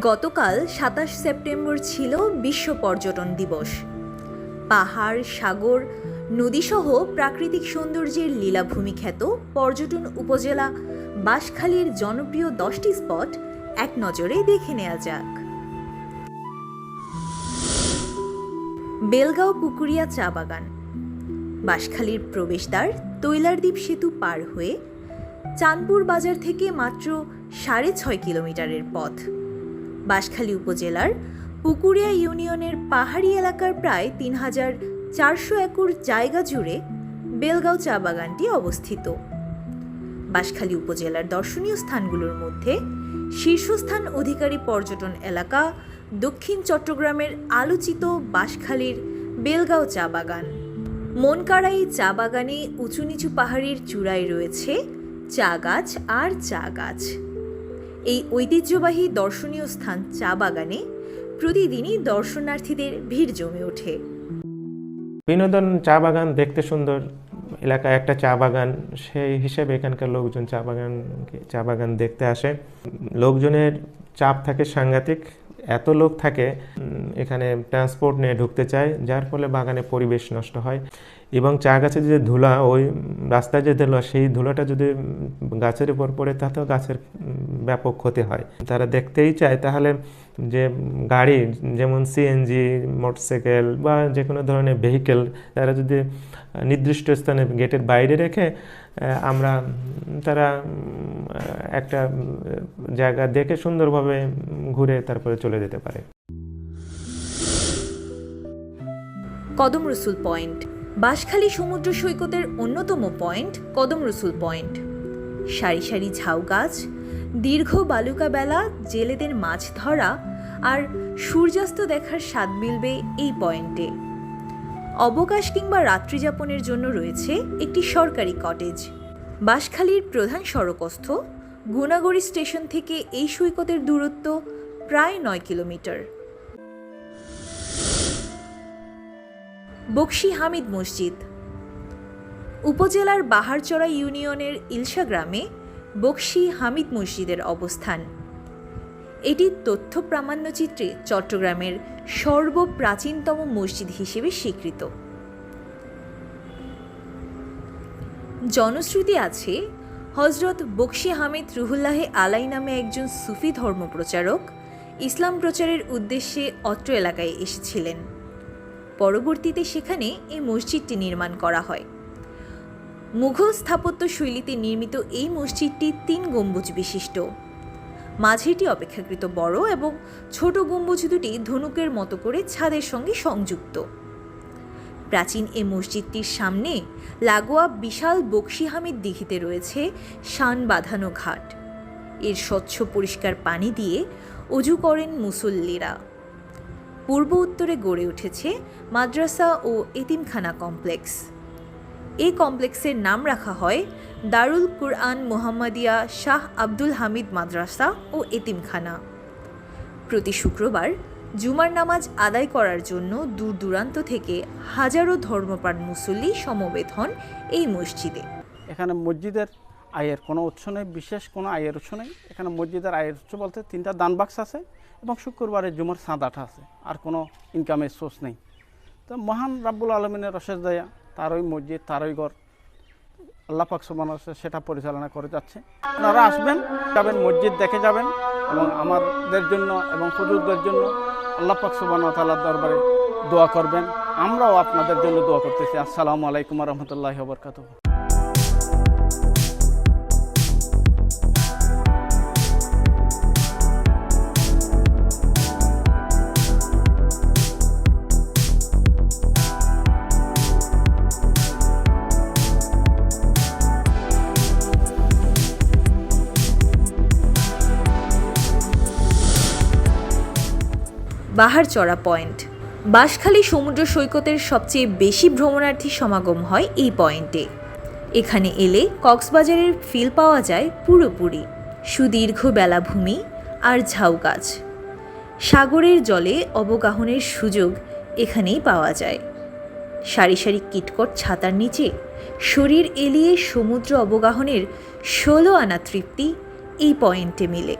গতকাল সাতাশ সেপ্টেম্বর ছিল বিশ্ব পর্যটন দিবস। পাহাড়, সাগর, নদীসহ প্রাকৃতিক সৌন্দর্যের লীলাভূমি খ্যাত পর্যটন উপজেলা বাঁশখালীর জনপ্রিয় দশটি স্পট এক নজরে দেখে নেওয়া যাক। বেলগাঁও পুকুরিয়া চা বাগান। বাঁশখালীর প্রবেশদ্বার তৈলারদ্বীপ সেতু পার হয়ে চাঁদপুর বাজার থেকে মাত্র সাড়ে ছয় কিলোমিটারের পথ। বাঁশখালী উপজেলার পুকুরিয়া ইউনিয়নের পাহাড়ি এলাকার প্রায় তিন হাজার চারশো একর জায়গা জুড়ে বেলগাঁও চা বাগানটি অবস্থিত। বাঁশখালী উপজেলার দর্শনীয় স্থানগুলোর মধ্যে শীর্ষস্থান অধিকারী পর্যটন এলাকা দক্ষিণ চট্টগ্রামের আলোচিত বাঁশখালীর বেলগাঁও চা বাগান। মনকারাই চা বাগানে উঁচু নিচু পাহাড়ের চূড়ায় রয়েছে চা গাছ আর চা গাছ। এই ঐতিহ্যবাহী দর্শনীয় স্থান চা বাগানে প্রতিদিনই দর্শনার্থীদের ভিড় জমে ওঠে। বিনোদন চা বাগান দেখতে সুন্দর এলাকা একটা চা বাগান, সেই হিসেবে এখানকার লোকজন চা বাগান চা বাগান দেখতে আসে। লোকজনের চাপ থাকে সাংঘাতিক এত লোক থাকে এখানে ট্রান্সপোর্ট নিয়ে ঢুকতে চায়, যার ফলে বাগানে পরিবেশ নষ্ট হয়। এবং চা গাছের যে ধুলা, ওই রাস্তায় যে ধুলা, সেই ধুলাটা যদি গাছের উপর পড়ে, তাতেও গাছের ব্যাপক ক্ষতি হয়। তারা দেখতেই চায়, তাহলে যে গাড়ি, যেমন সিএনজি মোটরসাইকেল বা যে কোনো ধরনের ভেহিকেল তারা যদি নির্দিষ্ট স্থানে গেটের বাইরে রেখে আমরা তারা একটা জায়গা দেখে সুন্দরভাবে ঘুরে তারপরে চলে যেতে পারে। কদম রসুল পয়েন্ট। বাঁশখালী সমুদ্র সৈকতের অন্যতম পয়েন্ট কদম রসুল পয়েন্ট। সারি সারি ঝাউ গাছ, দীর্ঘ বালুকা বেলা, জেলেদের মাছ ধরা আর সূর্যাস্ত দেখার স্বাদ মিলবে এই পয়েন্টে। অবকাশ কিংবা রাত্রিযাপনের জন্য রয়েছে একটি সরকারি কটেজ। বাঁশখালীর প্রধান সড়কস্থ, গুণাগড়ি স্টেশন থেকে এই সৈকতের দূরত্ব প্রায় নয় কিলোমিটার। বক্সি হামিদ মসজিদ। উপজেলার বাহারচড়া ইউনিয়নের ইলশা গ্রামে বক্সি হামিদ মসজিদের অবস্থান। এটি তথ্য প্রামাণ্যচিত্রে চট্টগ্রামের সর্বপ্রাচীনতম মসজিদ হিসেবে স্বীকৃত। জনশ্রুতি আছে, হজরত বক্সি হামিদ রুহুল্লাহে আলাই নামে একজন সুফি ধর্মপ্রচারক ইসলাম প্রচারের উদ্দেশ্যে অত্র এলাকায় এসেছিলেন। পরবর্তীতে সেখানে এই মসজিদটি নির্মাণ করা হয়। মুঘল স্থাপত্য শৈলীতে নির্মিত এই মসজিদটি তিন গম্বুজ বিশিষ্ট। মাঝেটি অপেক্ষাকৃত বড় এবং ছোট গম্বুজ দুটি ধনুকের মতো করে ছাদের সঙ্গে সংযুক্ত। প্রাচীন এই মসজিদটির সামনে লাগোয়া বিশাল বক্সি হামিদ দিঘিতে রয়েছে শান বাঁধানো ঘাট। এর স্বচ্ছ পরিষ্কার পানি দিয়ে অজু করেন মুসল্লিরা। পূর্ব উত্তরে গড়ে উঠেছে মাদ্রাসা ও এতিমখানা কমপ্লেক্স। এই কমপ্লেক্সের নাম রাখা হয় দারুল কুরআন মোহাম্মদিয়া শাহ আব্দুল হামিদ মাদ্রাসা ও এতিমখানা। প্রতি শুক্রবার জুমার নামাজ আদায় করার জন্য দূর দূরান্ত থেকে হাজারো ধর্মপ্রাণ মুসল্লি সমবেত হন এই মসজিদে। এখানে মসজিদের আয়ের কোনো উৎস নেই, বিশেষ কোনো আয়ের উৎস নেই। এখানে মসজিদের আয়ের উৎস বলতে তিনটা দান বাক্স আছে এবং শুক্রবারে জুমার সাঁদাটা আছে, আর কোনো ইনকামের সোর্স নেই। তো মহান রাব্বুল আলমিনের রসের দয়া তার ওই মসজিদ তার ওই ঘর। আল্লাহ পাক সুবান সেটা পরিচালনা করে যাচ্ছে। আপনারা আসবেন, যাবেন, মসজিদ দেখে যাবেন এবং আমাদের জন্য এবং হুজুরদের জন্য আল্লাহ পাক তাল্লাহ দরবারে দোয়া করবেন। আমরাও আপনাদের জন্য দোয়া করতেছি। আসসালামু আলাইকুম রহমতুল্লাহ বরকাত বাহারচড়া পয়েন্ট। বাঁশখালী সমুদ্র সৈকতের সবচেয়ে বেশি ভ্রমণার্থী সমাগম হয় এই পয়েন্টে। এখানে এলে কক্সবাজারের ফিল পাওয়া যায় পুরোপুরি। সুদীর্ঘ বেলাভূমি আর ঝাউ গাছ। সাগরের জলে অবগাহনের সুযোগ এখানেই পাওয়া যায়। সারি সারি কিটকট ছাতার নিচে শরীর এলিয়ে সমুদ্র অবগাহনের ষোলো আনা তৃপ্তি এই পয়েন্টে মিলে।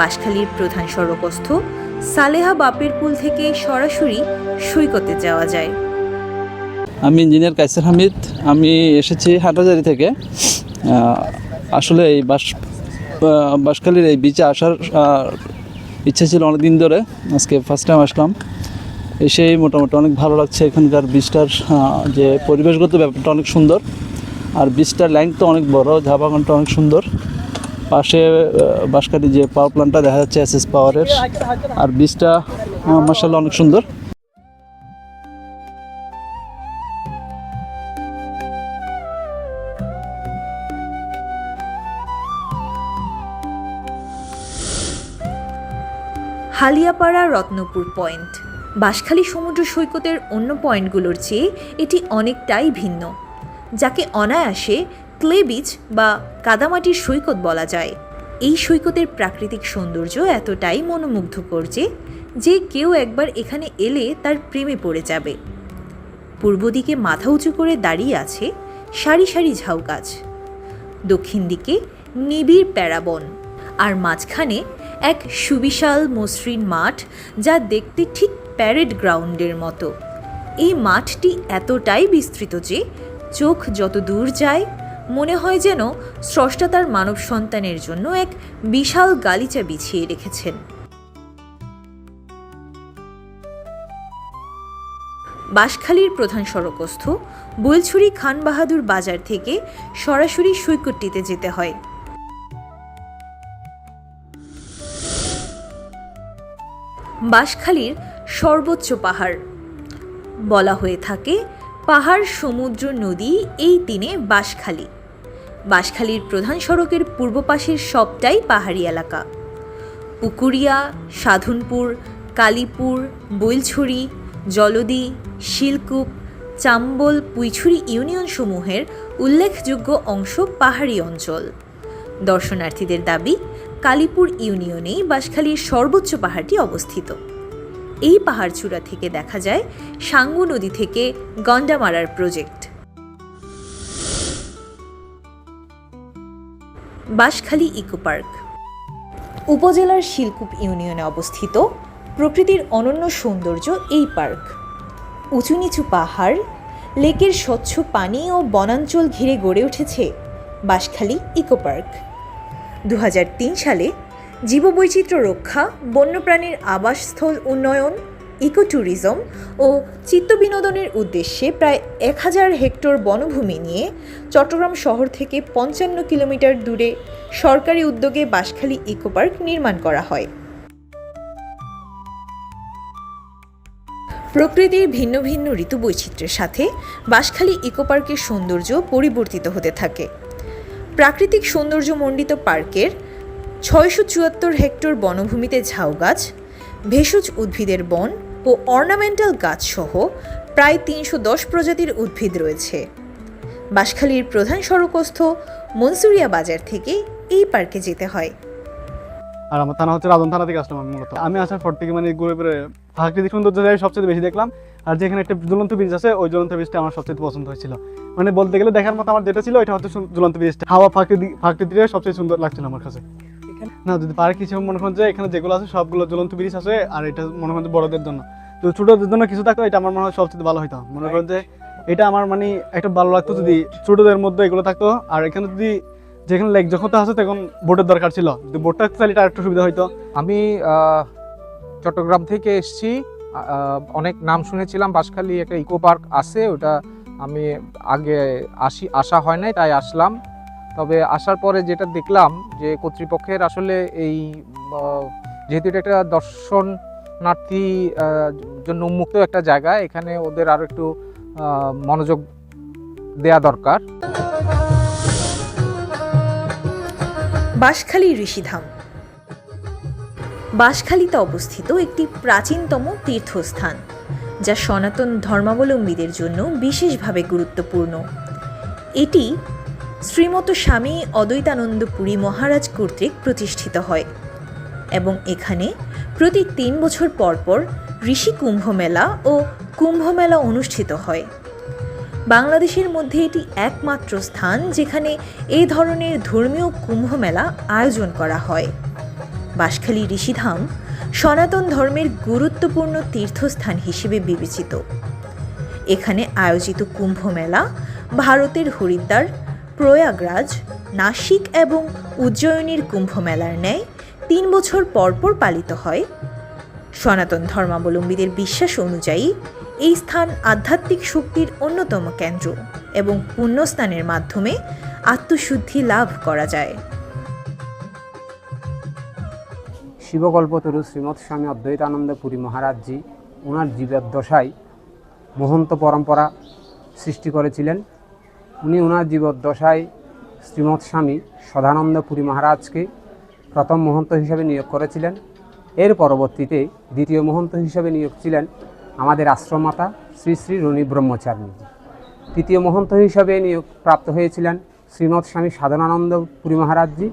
বাঁশখালীর প্রধান সড়কস্থ সালেহা বাপের পুল থেকে সরাসরি সৈকতে যাওয়া যায়। আমি ইঞ্জিনিয়ার কাইসার হামিদ। আমি এসেছি হাটাজারি থেকে। আসলে এই বাস বাঁশখালীর এই বিচে আসার ইচ্ছে ছিল অনেক দিন ধরে। আজকে ফার্স্ট টাইম আসলাম। এসেই মোটামুটি অনেক ভালো লাগছে এখানকার বীজটার যে পরিবেশগত ব্যাপারটা অনেক সুন্দর। আর বীজটার তো অনেক বড় ঝা বাগানটা অনেক সুন্দর। পাশে বাঁশখালী যে পাওয়ার প্ল্যান্টটা দেখা যাচ্ছে এস এস পাওয়ারের আর বীজটা মার্শাল্লাহ অনেক সুন্দর। হালিয়াপাড়া রত্নপুর পয়েন্ট। বাঁশখালী সমুদ্র সৈকতের অন্য পয়েন্টগুলোর চেয়ে এটি অনেকটাই ভিন্ন। যাকে অনায়াসে ক্লে বিচ বা কাদামাটির সৈকত বলা যায়। এই সৈকতের প্রাকৃতিক সৌন্দর্য এতটাই মনোমুগ্ধকর যে যে কেউ একবার এখানে এলে তার প্রেমে পড়ে যাবে। পূর্ব দিকে মাথা উঁচু করে দাঁড়িয়ে আছে সারি সারি ঝাউ গাছ। দক্ষিণ দিকে নিবিড় প্যারাবন। আর মাঝখানে এক সুবিশাল মসৃণ মাঠ যা দেখতে ঠিক প্যারেড গ্রাউন্ডের মতো। এই মাঠটি এতটাই বিস্তৃত যে, চোখ যত দূর যায় মনে হয় যেন স্রষ্টা তার মানব সন্তানের জন্য এক বিশাল গালিচা বিছিয়ে রেখেছেন। বাঁশখালীর প্রধান সড়কস্থ বৈলছড়ি খান বাহাদুর বাজার থেকে সরাসরি সৈকতটিতে যেতে হয়। বাঁশখালীর সর্বোচ্চ পাহাড়। বলা হয়ে থাকে, পাহাড়, সমুদ্র, নদী, এই তিনে বাঁশখালী। বাঁশখালীর প্রধান সড়কের পূর্ব পাশের সবটাই পাহাড়ি এলাকা। পুকুরিয়া, সাধনপুর, কালীপুর, বৈলছড়ি, জলদি, শিলকুপ, চাম্বল পুইছড়ি ইউনিয়ন সমূহের উল্লেখযোগ্য অংশ পাহাড়ি অঞ্চল। দর্শনার্থীদের দাবি, কালীপুর ইউনিয়নেই বাঁশখালীর সর্বোচ্চ পাহাড়টি অবস্থিত। এই পাহাড়চূড়া থেকে দেখা যায় সাঙ্গু নদী থেকে গন্ডামারার প্রজেক্ট। Banshkhali eco park. উপজেলার শিলকুপ ইউনিয়নে অবস্থিত প্রকৃতির অনন্য সৌন্দর্য এই পার্ক। উঁচু নিচু পাহাড়, লেকের স্বচ্ছ পানি ও বনাঞ্চল ঘিরে গড়ে উঠেছে বাঁশখালী ইকো পার্ক। দু সালে জীববৈচিত্র্য রক্ষা, বন্যপ্রাণীর আবাসস্থল উন্নয়ন ইকো ট্যুরিজম ও চিত্তবিনোদনের উদ্দেশ্যে প্রায় এক হাজার হেক্টর বনভূমি নিয়ে চট্টগ্রাম শহর থেকে পঞ্চান্ন কিলোমিটার দূরে সরকারি উদ্যোগে বাঁশখালী ইকো পার্ক নির্মাণ করা হয়। প্রকৃতির ভিন্ন ভিন্ন ঋতু বৈচিত্র্যের সাথে বাঁশখালী ইকো পার্কের সৌন্দর্য পরিবর্তিত হতে থাকে। প্রাকৃতিক সৌন্দর্যমণ্ডিত পার্কের ছয়শো চুয়াত্তর হেক্টর বনভূমিতে ঝাউ গাছ ভেষজ উদ্ভিদের বন ও অর্নামেন্টাল গাছসহ প্রায় তিনশো দশ প্রজাতির উদ্ভিদ রয়েছে। বাঁশখালীর প্রধান সড়কস্থ মনসুরিয়া বাজার থেকে এই পার্কে যেতে হয়। আর আমার থানা হচ্ছে রাজন থানা থেকে আসলাম আমি মূলত। আমি আসার পর থেকে মানে ঘুরে ফিরে প্রাকৃতিক সৌন্দর্য সবচেয়ে বেশি দেখলাম। আর যেখানে একটা ঝুলন্ত ব্রিজ আছে, ওই ঝুলন্ত ব্রিজটা আমার সবচেয়ে পছন্দ হয়েছিল। মানে বলতে গেলে দেখার মতো আমার যেটা ছিল, এটা হচ্ছে ঝুলন্ত ব্রিজটা হাওয়া প্রাকৃতিক প্রাকৃতিক সবচেয়ে সুন্দর লাগছিল আমার কাছে। না, যদি পার্ক হিসেবে মনে করেন যে এখানে যেগুলো আছে, সবগুলো জ্বলন্ত ব্রিজ আছে, আর এটা মনে করেন বড়দের জন্য। তো ছোটদের জন্য কিছু থাকতো, এটা আমার মনে হয় সবচেয়ে ভালো হইতো। মনে করেন যে এটা আমার মানে একটা ভালো লাগতো যদি ছোটদের মধ্যে এগুলো থাকতো। আর এখানে যদি যেখানে লেক যখন আছে, তখন বোটের দরকার ছিল। যদি বোটটা চাইলে এটা একটু সুবিধা হইতো। আমি চট্টগ্রাম থেকে এসেছি। অনেক নাম শুনেছিলাম, বাঁশখালী একটা ইকো পার্ক আছে, ওটা আমি আগে আসি, আসা হয় নাই, তাই আসলাম। তবে আসার পরে যেটা দেখলাম যে কর্তৃপক্ষের আসলে এই যেহেতু এটা একটা দর্শনার্থী জন্য উন্মুক্ত একটা জায়গা, এখানে ওদের আরও একটু মনোযোগ দেয়া দরকার। বাঁশখালী ঋষিধাম। বাঁশখালীতে অবস্থিত একটি প্রাচীনতম তীর্থস্থান, যা সনাতন ধর্মাবলম্বীদের জন্য বিশেষভাবে গুরুত্বপূর্ণ। এটি শ্রীমত স্বামী অদ্বৈতানন্দ পুরী মহারাজ কর্তৃক প্রতিষ্ঠিত হয় এবং এখানে প্রতি তিন বছর পর পর ঋষি কুম্ভ মেলা ও কুম্ভ মেলা অনুষ্ঠিত হয়। বাংলাদেশের মধ্যে এটি একমাত্র স্থান যেখানে এই ধরনের ধর্মীয় কুম্ভ মেলা আয়োজন করা হয়। বাঁশখালী ঋষিধাম সনাতন ধর্মের গুরুত্বপূর্ণ তীর্থস্থান হিসেবে বিবেচিত। এখানে আয়োজিত কুম্ভ মেলা ভারতের হরিদ্বার প্রয়াগরাজ, নাসিক এবং উজ্জয়িনীর কুম্ভ মেলার ন্যায় তিন বছর পরপর পালিত হয়। সনাতন ধর্মাবলম্বীদের বিশ্বাস অনুযায়ী এই স্থান আধ্যাত্মিক শক্তির অন্যতম কেন্দ্র এবং পুণ্যস্নানের মাধ্যমে আত্মশুদ্ধি লাভ করা যায়। শিবকল্পতরু শ্রীমৎ স্বামী অদ্বৈতানন্দ পুরী মহারাজজি ওনার জীবের দশায় মহন্ত পরম্পরা সৃষ্টি করেছিলেন। উনি ওনার জীবদ্দশায় শ্রীমৎ স্বামী সদানন্দ পুরী মহারাজকে প্রথম মহন্ত হিসেবে নিয়োগ করেছিলেন। এর পরবর্তীতে দ্বিতীয় মহন্ত হিসেবে নিয়োগ ছিলেন আমাদের আশ্রমমাতা শ্রী শ্রী রণী ব্রহ্মচারিণীজি তৃতীয় মহন্ত হিসাবে নিয়োগ প্রাপ্ত হয়েছিলেন শ্রীমৎ স্বামী সাধনানন্দ পুরী মহারাজজি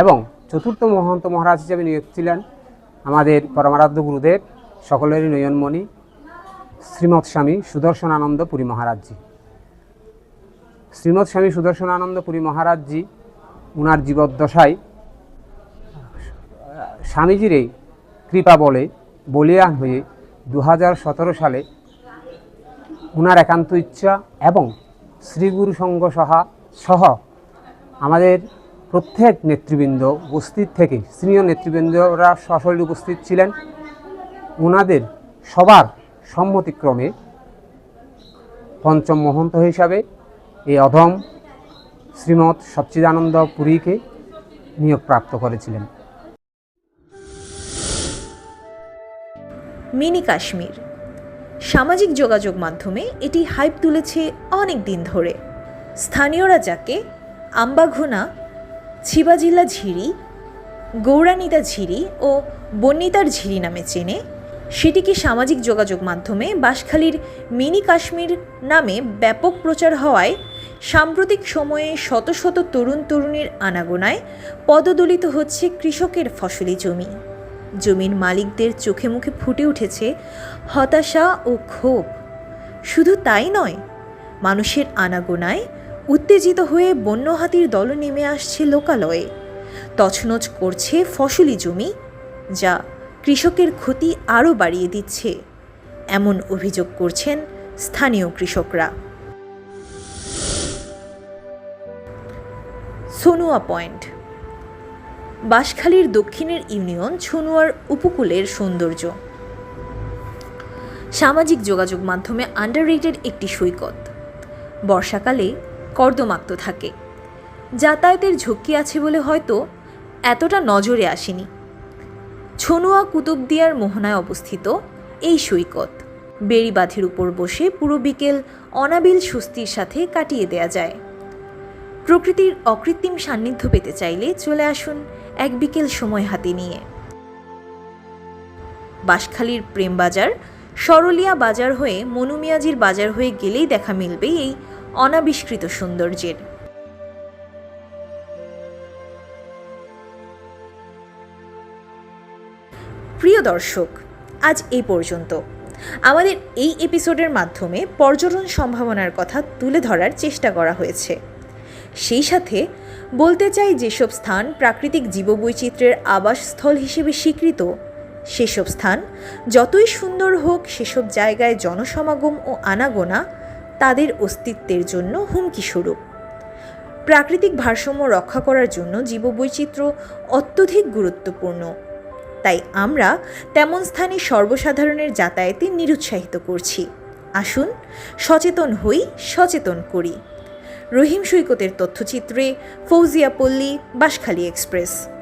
এবং চতুর্থ মহন্ত মহারাজ হিসেবে নিয়োগ ছিলেন আমাদের পরমারাধ্য গুরুদেব, সকলেরই নয়নমণি, শ্রীমৎ স্বামী সুদর্শনানন্দ পুরী মহারাজজি শ্রীমৎ স্বামী সুদর্শনানন্দ পুরী মহারাজজি, উনার জীবদ্দশায়, স্বামীজির এই কৃপা বলে বলিয়ান হয়ে দু হাজার সতেরো সালে উনার একান্ত ইচ্ছা এবং শ্রীগুরু সঙ্গ সহা, সহ আমাদের প্রত্যেক নেতৃবৃন্দ উপস্থিত থেকে সিনিয়র নেতৃবৃন্দরা সশরীরে উপস্থিত ছিলেন। ওনাদের সবার সম্মতিক্রমে পঞ্চম মহন্ত হিসাবে এই অধম শ্রীমৎ সচ্চিদানন্দ পুরীকে নিয়োগপ্রাপ্ত করেছিলেন। মিনি কাশ্মীর। সামাজিক যোগাযোগ মাধ্যমে এটি হাইপ তুলেছে অনেক দিন ধরে। স্থানীয়রা যাকে আম্বাঘোনা ছিবাজিল্লা ঝিরি গৌরানিতা ঝিরি ও বন্নিতার ঝিরি নামে চেনে, সেটিকে সামাজিক যোগাযোগ মাধ্যমে বাঁশখালীর মিনি কাশ্মীর নামে ব্যাপক প্রচার হওয়ায় সাম্প্রতিক সময়ে শত শত তরুণ তরুণীর আনাগোনায় পদদলিত হচ্ছে কৃষকের ফসলি জমি। জমির মালিকদের চোখে মুখে ফুটে উঠেছে হতাশা ও ক্ষোভ। শুধু তাই নয়, মানুষের আনাগোনায় উত্তেজিত হয়ে বন্য হাতির দল নেমে আসছে লোকালয়ে। তছনছ করছে ফসলি জমি, যা কৃষকের ক্ষতি আরও বাড়িয়ে দিচ্ছে, এমন অভিযোগ করছেন স্থানীয় কৃষকরা। সোনুয়া পয়েন্ট। বাঁশখালীর দক্ষিণের ইউনিয়ন ছনুয়ার উপকূলের সৌন্দর্য। সামাজিক যোগাযোগ মাধ্যমে আন্ডাররেটেড একটি সৈকত। বর্ষাকালে কর্দমাক্ত থাকে। যাতায়াতের ঝক্কি আছে বলে হয়তো এতটা নজরে আসেনি। ছনুয়া কুতুবদিয়ার মোহনায় অবস্থিত এই সৈকত। বেড়িবাঁধের উপর বসে পুরো বিকেল অনাবিল স্বস্তির সাথে কাটিয়ে দেয়া যায়। প্রকৃতির অকৃত্রিম সান্নিধ্য পেতে চাইলে চলে আসুন এক বিকেল সময় হাতে নিয়ে। বাঁশখালীর প্রেমবাজার সরলিয়া বাজার হয়ে মনুমিয়াজির বাজার হয়ে গেলেই দেখা মিলবে এই অনাবিষ্কৃত সৌন্দর্যের। প্রিয় দর্শক, আজ এই পর্যন্ত। আমাদের এই এপিসোডের মাধ্যমে পর্যটন সম্ভাবনার কথা তুলে ধরার চেষ্টা করা হয়েছে। সেই সাথে বলতে চাই যেসব স্থান প্রাকৃতিক জীববৈচিত্র্যের আবাসস্থল হিসেবে স্বীকৃত, সেসব স্থান যতই সুন্দর হোক, সেসব জায়গায় জনসমাগম ও আনাগোনা তাদের অস্তিত্বের জন্য হুমকি স্বরূপ প্রাকৃতিক ভারসাম্য রক্ষা করার জন্য জীববৈচিত্র্য অত্যধিক গুরুত্বপূর্ণ। তাই আমরা তেমন স্থানে সর্বসাধারণের যাতায়াতে নিরুৎসাহিত করছি। আসুন সচেতন হই, সচেতন করি। রহিম সৈকতের তথ্যচিত্রে ফৌজিয়াপল্লী বাঁশখালী এক্সপ্রেস।